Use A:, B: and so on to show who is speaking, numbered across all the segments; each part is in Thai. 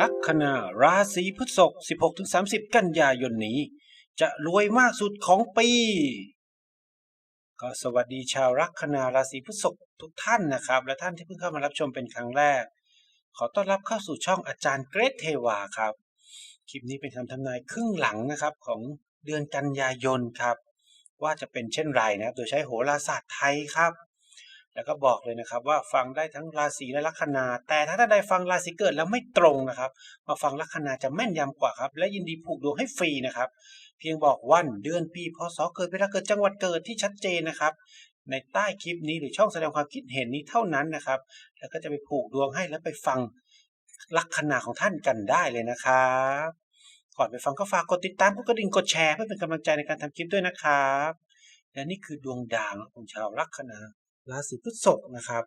A: ลัคนาราศีพฤษภ16-30 กันยายนนี้ จะรวยมากสุดของปี ก็สวัสดีชาวลัคนาราศีพฤษภทุกท่านนะครับ และท่านที่เพิ่งเข้ามารับชมเป็นครั้งแรก ขอต้อนรับเข้าสู่ช่องอาจารย์เกรทเทวาครับ คลิปนี้เป็นคำทำนายครึ่งหลังนะครับของเดือนกันยายนครับ ว่าจะเป็นเช่นไรนะ โดยใช้โหราศาสตร์ไทยครับ แล้วก็บอกเลยนะครับว่าฟังได้ทั้งราศีและลัคนา แต่ถ้าท่านใดฟังราศีเกิดแล้วไม่ตรงนะครับ มาฟังลัคนาจะแม่นยำกว่าครับ และยินดีผูกดวงให้ฟรีนะครับ เพียงบอกวันเดือนปีพศเกิดเวลาเกิดจังหวัดเกิดที่ชัดเจนนะครับ ในใต้คลิปนี้หรือช่องแสดงความคิดเห็นนี้เท่านั้นนะครับ แล้วก็จะไปผูกดวงให้แล้วไปฟังลัคนาของท่านกันได้เลยนะครับก่อนไปฟังก็ฝากกดติดตามกดกระดิ่งกดแชร์เพื่อเป็นกำลังใจในการทำคลิปด้วยนะครับ และนี่คือดวงดาวของชาวลัคนา ราศีพฤษภนะครับ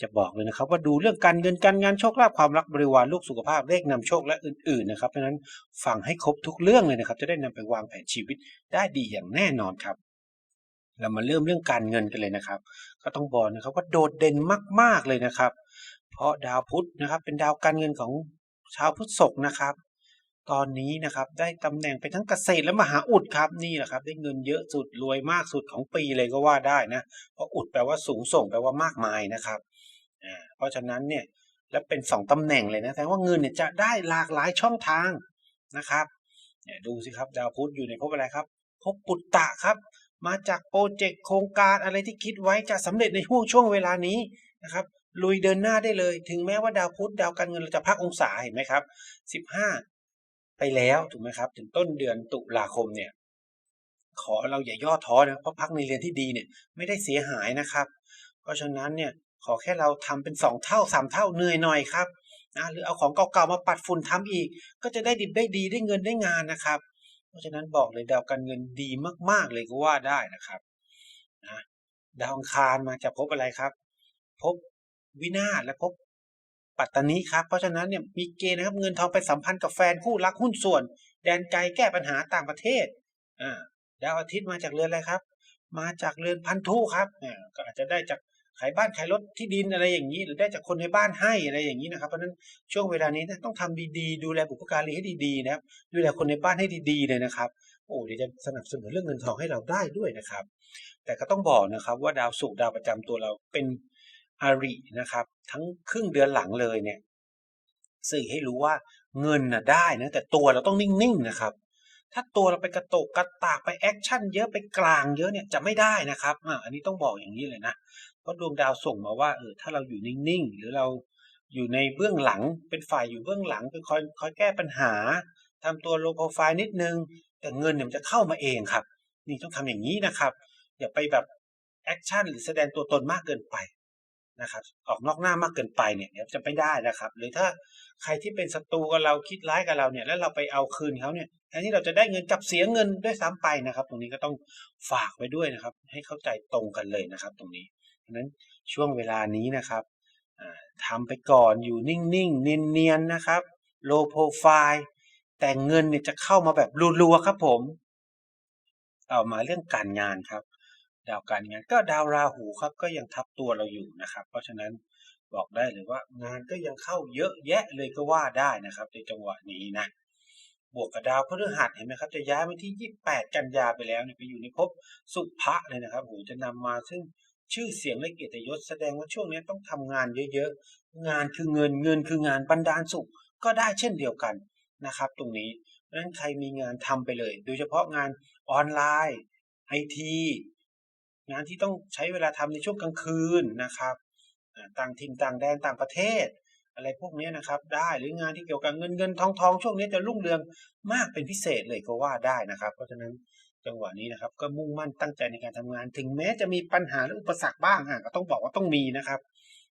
A: จะบอกเลยนะครับ ว่าดูเรื่องการเงินการงานโชคลาภความรักบริวารลูกสุขภาพเลขนำโชคและอื่นๆนะครับเพราะฉะนั้นฟังให้ครบทุกเรื่องเลยนะครับ จะได้นำไปวางแผนชีวิตได้ดีอย่างแน่นอนครับเรามาเริ่มเรื่องการเงินกันเลยนะครับ ก็ต้องบอกนะครับว่าโดดเด่นมาก ๆเลยนะครับ เพราะดาวพุธนะครับเป็นดาวการเงินของชาวพุทธศกนะครับ ตอนนี้นะครับได้ตำแหน่งเป็นทั้งเกษตรและมหาอุดครับนี่แหละครับได้เงินเยอะสุดรวยมากสุดของปีเลยก็ว่าได้นะเพราะอุดแปลว่าสูงส่งแปลว่ามากมายนะครับอ่าเพราะฉะนั้นเนี่ยและเป็นสองตำแหน่งเลยนะแต่ว่าเงินเนี่ยจะได้หลากหลายช่องทางนะครับเนี่ยดูสิครับดาวพุธอยู่ในภพอะไรครับภพปุตตะครับ มาจากโปรเจกต์โครงการอะไรที่คิดไว้จะสำเร็จในช่วงช่วงเวลานี้นะครับลุยเดินหน้าได้เลย ถึงแม้ว่าดาวพุธดาวการเงินเราจะพักองศาเห็นไหมครับสิบห้า ไปแล้วถูกไหมครับ ถึงต้นเดือนตุลาคมเนี่ย ขอเราอย่าย่อท้อนะเพราะพักในเรียนที่ดีเนี่ยไม่ได้เสียหายนะครับ เพราะฉะนั้นเนี่ยขอแค่เราทำเป็นสองเท่าสามเท่าเหนื่อยหน่อยครับนะหรือเอาของเก่าๆมาปัดฝุ่นทำอีก ก็จะได้ดิบได้ดีได้เงินได้งานนะครับ เพราะฉะนั้นบอกเลยดาวการเงินดีมากๆเลยก็ว่าได้นะครับนะดาวอังคารมาจากภพอะไรครับภพวินาศและภพ ปัตตานีครับ เพราะฉะนั้นเนี่ยมีเกณฑ์นะครับเงินทองไปสัมพันธ์กับแฟนคู่รักหุ้นส่วน แดนไกลแก้ปัญหาต่างประเทศอ่าดาวอาทิตย์มาจากเรือนอะไรครับ มาจากเรือนพันธุครับเนี่ยก็อาจจะได้จากขายบ้านขายรถที่ดินอะไรอย่างนี้ หรือได้จากคนในบ้านให้อะไรอย่างนี้นะครับเพราะฉะนั้นช่วงเวลานี้นะต้องทำดีๆ ดูแลบุพการีให้ดีๆนะครับดูแลคนในบ้านให้ดีๆเลยนะครับ โอ้เดี๋ยวจะสนับสนุนเรื่องเงินทองให้เราได้ด้วยนะครับ แต่ก็ต้องบอกนะครับว่าดาวศุกร์ดาวประจำตัวเราเป็น อารินะครับ ทั้งครึ่งเดือนหลังเลยเนี่ยสื่อให้รู้ว่าเงินน่ะได้นะแต่ตัวเราต้องนิ่งๆนะครับ ถ้าตัวเราไปกระตกกระตากไปแอคชั่นเยอะไปกลางเยอะเนี่ยจะไม่ได้นะครับอันนี้ต้องบอกอย่างนี้เลยนะเพราะดวงดาวส่งมาว่าเออถ้าเราอยู่นิ่งๆ หรือเราอยู่ในเบื้องหลังเป็นฝ่ายอยู่เบื้องหลังเป็นคอยคอยแก้ปัญหาทำตัวโลโปรไฟล์นิดนึง แต่เงินเนี่ยมันจะเข้ามาเองครับ นี่ต้องทำอย่างนี้นะครับ อย่าไปแบบแอคชั่นหรือแสดงตัวตนมากเกินไป นะครับออกนอกหน้ามากเกินไปเนี่ยเดี๋ยวจะไม่ได้นะครับ หรือถ้าใครที่เป็นศัตรูกับเราคิดร้ายกับเราเนี่ยแล้วเราไปเอาคืนเขาเนี่ยแทนที่เราจะได้เงินกับเสียเงินด้วยซ้ำไปนะครับ ตรงนี้ก็ต้องฝากไว้ด้วยนะครับ ให้เข้าใจตรงกันเลยนะครับ ตรงนี้เพราะฉะนั้นช่วงเวลานี้นะครับทำไปก่อนอยู่นิ่งๆ เนียนๆนะครับ low profile แต่เงินเนี่ยจะเข้ามาแบบรัวๆครับผมเอามาเรื่องการงานครับ ดาวการงานก็ดาวราหูครับก็ยังทับตัวเราอยู่นะครับ เพราะฉะนั้นบอกได้เลยว่างานก็ยังเข้าเยอะแยะเลยก็ว่าได้นะครับ ในจังหวะนี้นะบวกกับดาวพฤหัสเห็นไหมครับ จะย้ายมาที่ 28 กันยาไปแล้วเนี่ยไปอยู่ในภพสุภะเลยนะครับโหจะนำมาซึ่งชื่อเสียงและเกียรติยศแสดงว่าช่วงนี้ต้องทำงานเยอะๆ งานคือเงินเงินคืองานบรรดาลสุขก็ได้เช่นเดียวกันนะครับ ตรงนี้เพราะฉะนั้นใครมีงานทำไปเลย โดยเฉพาะงานออนไลน์ไอที งานที่ต้องใช้เวลาทำในช่วงกลางคืนนะครับต่างถิ่นต่างแดนต่างประเทศ อะไรพวกนี้นะครับ ได้หรืองานที่เกี่ยวกับเงินเงินทองทองช่วงนี้จะรุ่งเรืองมากเป็นพิเศษเลยก็ว่าได้นะครับ เพราะฉะนั้นจังหวะนี้นะครับ ก็มุ่งมั่นตั้งใจในการทำงาน ถึงแม้จะมีปัญหาหรืออุปสรรคบ้างอะก็ต้องบอกว่าต้องมีนะครับ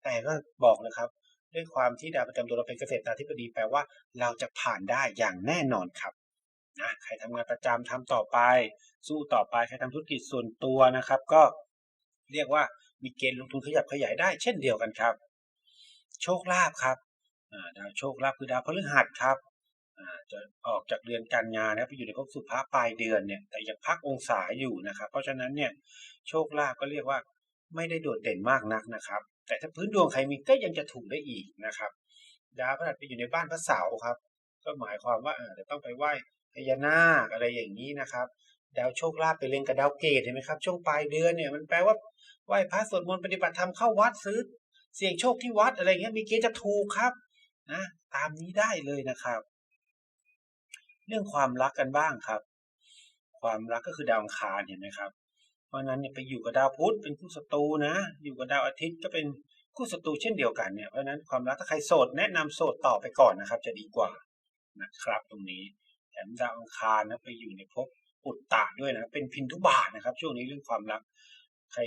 A: แต่ก็บอกเลยครับ ด้วยความที่ดาวประจำตัวเราเป็นเกษตราธิบดีแปลว่าเราจะผ่านได้อย่างแน่นอนครับ นะใครทำงานประจำทำต่อไป สู้ต่อไปใครทำธุรกิจส่วนตัวนะครับ ก็เรียกว่ามีเกณฑ์ลงทุนขยับขยายได้เช่นเดียวกันครับ โชคลาภครับดาวโชคลาภคือดาวพฤหัสครับจะออกจากเดือนกันงานนะไปอยู่ในภพสุภาปลายเดือนเนี่ยแต่ยังพักองศาอยู่นะครับ เพราะฉะนั้นเนี่ยโชคลาภก็เรียกว่าไม่ได้โดดเด่นมากนักนะครับ แต่ถ้าพื้นดวงใครมีก็ยังจะถูกได้อีกนะครับ ดาวพฤหัสไปอยู่ในบ้านพระเสาร์ครับ ก็หมายความว่าอ่าจะต้องไปไหว้ พญานาคอะไรอย่างนี้นะครับ ดาวโชคลาภไปเล็งกับดาวเกตเห็นไหมครับ ช่วงปลายเดือนเนี่ยมันแปลว่าไหว้พระสวดมนต์ปฏิบัติธรรมเข้าวัดซื้อ เสี่ยงโชคที่วัดอะไรเงี้ยมีเกณฑ์จะถูกครับนะตามนี้ได้เลยนะครับ เรื่องความรักกันบ้างครับ ความรักก็คือดาวอังคารเห็นไหมครับ เพราะนั้นเนี่ยไปอยู่กับดาวพุธเป็นคู่ศัตรูนะ อยู่กับดาวอาทิตย์ก็เป็นคู่ศัตรูเช่นเดียวกันเนี่ยเพราะฉะนั้นความรักถ้าใครโสดแนะนำโสดต่อไปก่อนนะครับ จะดีกว่านะครับ ตรงนี้ แถมดาวอังคารนะไปอยู่ในภพปุตตะด้วยนะ เป็นพินทุบาทนะครับ ช่วงนี้เรื่องความรัก ใคร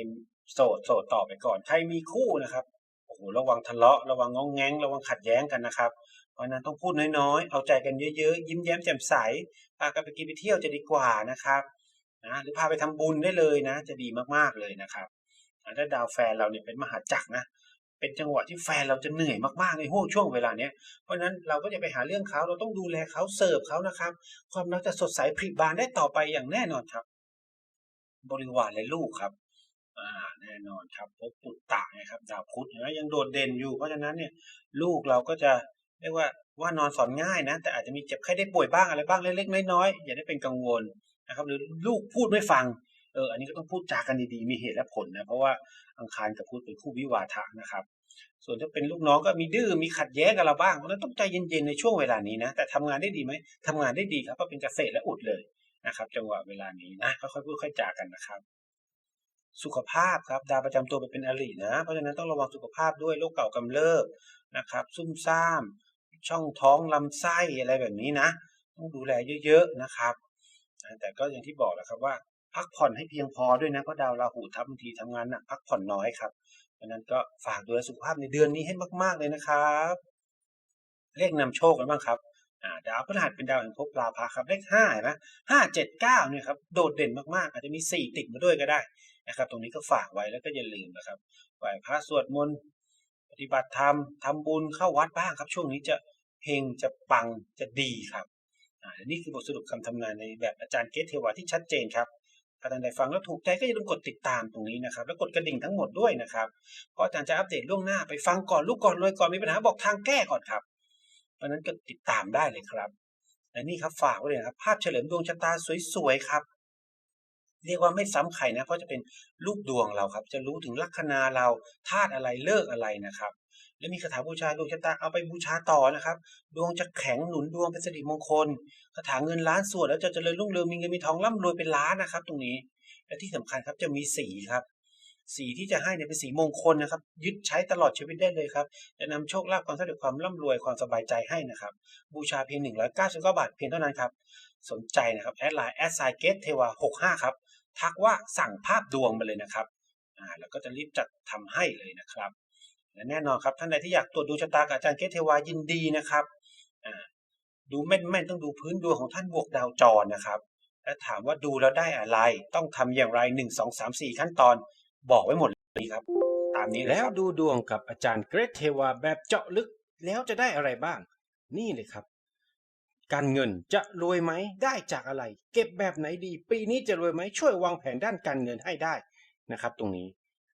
A: โสดโสดต่อไปก่อน ใครมีคู่นะครับโอ้โหระวังทะเลาะระวังงองแงงระวังขัดแย้งกันนะครับ เพราะนั้นต้องพูดน้อยๆ เอาใจกันเยอะๆ ยิ้มแย้มแจ่มใสพากันไปกินไปเที่ยวจะดีกว่านะครับนะหรือพาไปทำบุญได้เลยนะ จะดีมากๆเลยนะครับถ้าดาวแฟนเราเนี่ยเป็นมหาจักรนะ เป็นจังหวะที่แฟนเราจะเหนื่อยมากๆในห่วงช่วงเวลาเนี้ย เพราะนั้นเราก็จะไปหาเรื่องเขาเราต้องดูแลเขาเสิร์ฟเขานะครับ ความรักจะสดใสผลิบานได้ต่อไปอย่างแน่นอนครับ บริวารและลูกครับอ่าแน่นอนครับพบปุตตะนะครับดาวพุธนไหมยังโดดเด่นอยู่ เพราะฉะนั้นเนี่ยลูกเราก็จะเรียกว่าว่านอนสอนง่ายนะ แต่อาจจะมีเจ็บไข้ได้ป่วยบ้างอะไรบ้างเล็กๆน้อยๆอย่าได้เป็นกังวลนะครับ หรือลูกพูดไม่ฟัง เอออันนี้ก็ต้องพูดจากันดีๆ มีเหตุและผลนะ เพราะว่าอังคารกับพุธเป็นคู่วิวาทะนะครับ ส่วนถ้าเป็นลูกน้องก็มีดื้อมีขัดแย้งกับเราบ้างเพราะฉะนั้นต้องใจเย็นๆในช่วงเวลานี้นะ แต่ทำงานได้ดีไหมทำงานได้ดีครับเพราะเป็นเกษตรและอุดเลยนะครับ จังหวะเวลานี้นะค่อยๆพูดค่อยจากันนะครับ สุขภาพครับดาวประจำตัวไปเป็นอรินะ เพราะฉะนั้นต้องระวังสุขภาพด้วยโรคเก่ากำเริบนะครับ ซุ่มซ่าม ช่องท้องลำไส้อะไรแบบนี้นะต้องดูแลเยอะ ๆนะครับแต่ก็อย่างที่บอกแล้วครับว่า พักผ่อนให้เพียงพอด้วยนะเพราะดาวราหูทับบางทีทำงานหนักพักผ่อนน้อยครับเพราะนั้นก็ฝากดูแลสุขภาพในเดือนนี้ให้มาก ๆเลยนะครับ เลขนำโชคกันบ้างครับดาวพฤหัสเป็นดาวแห่งภพลาภะครับเลขห้าเห็นไหมห้าเจ็ดเก้าเนี่ยครับโดดเด่นมากๆ อาจจะมีสี่ติดมาด้วยก็ได้นะครับตรงนี้ก็ฝากไว้แล้วก็อย่าลืมนะครับไหว้พระสวดมนต์ปฏิบัติธรรมทำบุญเข้าวัดบ้างครับ ช่วงนี้จะเฮงจะปังจะดีครับอ่านี่คือบทสรุปคำทำนายในแบบอาจารย์เกตเทวาที่ชัดเจนครับ ถ้าท่านใดฟังแล้วถูกใจก็อย่าลืมกดติดตามตรงนี้นะครับ แล้วกดกระดิ่งทั้งหมดด้วยนะครับเพราะอาจารย์จะอัปเดตล่วงหน้าไปฟังก่อนลูกก่อนรวยก่อนมีปัญหาบอกทางแก้ก่อนครับ เพราะนั้นก็ติดตามได้เลยครับและนี่ครับฝากไว้เลยครับ ภาพเฉลิมดวงชะตาสวยๆครับ เรียกว่าไม่ซ้ำใครนะเพราะจะเป็นรูปดวงเราครับ จะรู้ถึงลัคนาเราธาตุอะไรเลิกอะไรนะครับ และมีคาถาบูชาดวงชะตาเอาไปบูชาต่อนะครับ ดวงจะแข็งหนุนดวงเป็นสิริมงคลคาถาเงินล้านส่วนแล้วจะเจริญรุ่งเรืองมีเงินมีทองร่ำรวยเป็นล้านนะครับ ตรงนี้ และที่สำคัญครับจะมีสีครับ สีที่จะให้เนี่ยเป็นสีมงคลนะครับ ยึดใช้ตลอดชีวิตได้เลยครับจะนำโชคลาภความสำเร็จความร่ำรวยความสบายใจให้นะครับ บูชาเพียง199บาทเพียงเท่านั้นครับสนใจนะครับแอดไลน์แอดไซเกตเทวา65ครับทักว่าสั่งภาพดวงมาเลยนะครับอ่าแล้วก็จะรีบจัดทำให้เลยนะครับ และแน่นอนครับท่านใดที่อยากตรวจดูชะตากับอาจารย์เกตเทวายินดีนะครับดูแม่นๆต้องดูพื้นดวงของท่านบวกดาวจรนะครับ และถามว่าดูแล้วได้อะไร ต้องทำอย่างไร1 2 3 4 ขั้นตอน บอกไว้หมดเลยครับ ตามนี้เลย
B: แล้วดูดวงกับอาจารย์เกรทเทวาแบบเจาะลึกแล้วจะได้อะไรบ้าง นี่เลยครับ การเงินจะรวยไหมได้จากอะไร เก็บแบบไหนดี ปีนี้จะรวยไหมช่วยวางแผนด้านการเงินให้ได้นะครับ ตรงนี้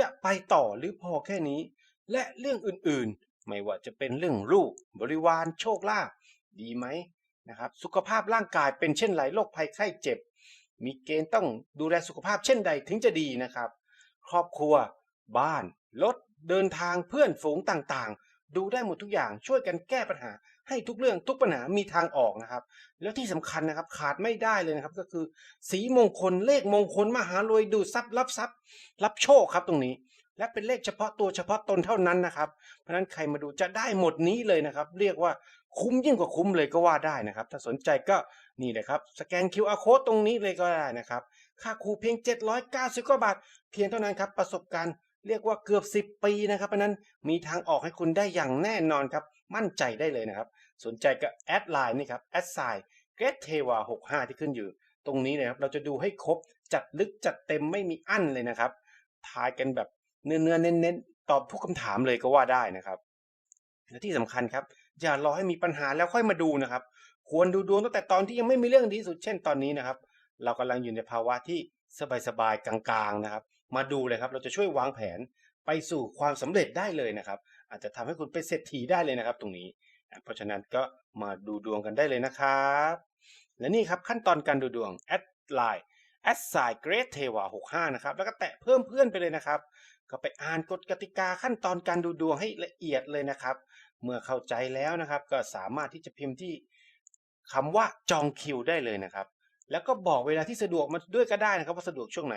B: จะไปต่อหรือพอแค่นี้ และเรื่องอื่นๆ ไม่ว่าจะเป็นเรื่องลูก บริวารโชคลาภดีไหมนะครับ สุขภาพร่างกายเป็นเช่นไรโรคภัยไข้เจ็บ มีเกณฑ์ต้องดูแลสุขภาพเช่นใดถึงจะดีนะครับ ครอบครัว บ้านรถเดินทางเพื่อนฝูงต่างๆ ดูได้หมดทุกอย่างช่วยกันแก้ปัญหา ให้ทุกเรื่องทุกปัญหามีทางออกนะครับ แล้วที่สำคัญนะครับขาดไม่ได้เลยนะครับ ก็คือ สีมงคลเลขมงคลมหารวยดูทรัพย์รับทรัพย์ รับโชคครับตรงนี้ และเป็นเลขเฉพาะตัวเฉพาะตนเท่านั้นนะครับ เพราะฉะนั้นใครมาดูจะได้หมดนี้เลยนะครับ เรียกว่าคุ้มยิ่งกว่าคุ้มเลยก็ว่าได้นะครับ ถ้าสนใจก็นี่เลยครับสแกน QR code ตรงนี้เลยก็ได้นะครับ ค่าครูเพียง 790กว่าบาท เพียงเท่านั้นครับประสบการณ์เรียกว่าเกือบ 10 ปีนะครับเพราะนั้นมีทางออกให้คุณได้อย่างแน่นอนครับ มั่นใจได้เลยนะครับ สนใจก็แอดไลน์นี่ครับแอดไซน์เกรดเทวา65 ที่ขึ้นอยู่ ตรงนี้นะครับเราจะดูให้ครบจัดลึกจัดเต็มไม่มีอั้นเลยนะครับทายกันแบบเนื้อเนื้อๆเน้นๆตอบทุกคำถามเลยก็ว่าได้นะครับและที่สำคัญครับ อย่ารอให้มีปัญหาแล้วค่อยมาดูนะครับ ควรดูดวงตั้งแต่ตอนที่ยังไม่มีเรื่องดีสุดเช่นตอนนี้นะครับ เรากำลังอยู่ในภาวะที่สบายๆกลางๆนะครับ มาดูเลยครับ เราจะช่วยวางแผนไปสู่ความสำเร็จได้เลยนะครับ อาจจะทำให้คุณเป็นเศรษฐีได้เลยนะครับ ตรงนี้เพราะฉะนั้นก็มาดูดวงกันได้เลยนะครับ และนี่ครับขั้นตอนการดูดวงแอดไลน์แอดไซเกรดเทวา65นะครับแล้วก็แตะเพิ่มเพื่อนไปเลยนะครับ ก็ไปอ่านกฎกติกาขั้นตอนการดูดวงให้ละเอียดเลยนะครับ เมื่อเข้าใจแล้วนะครับ ก็สามารถที่จะพิมพ์ที่คำว่าจองคิวได้เลยนะครับ แล้วก็บอกเวลาที่สะดวกมาด้วยก็ได้นะครับ ว่าสะดวกช่วงไหน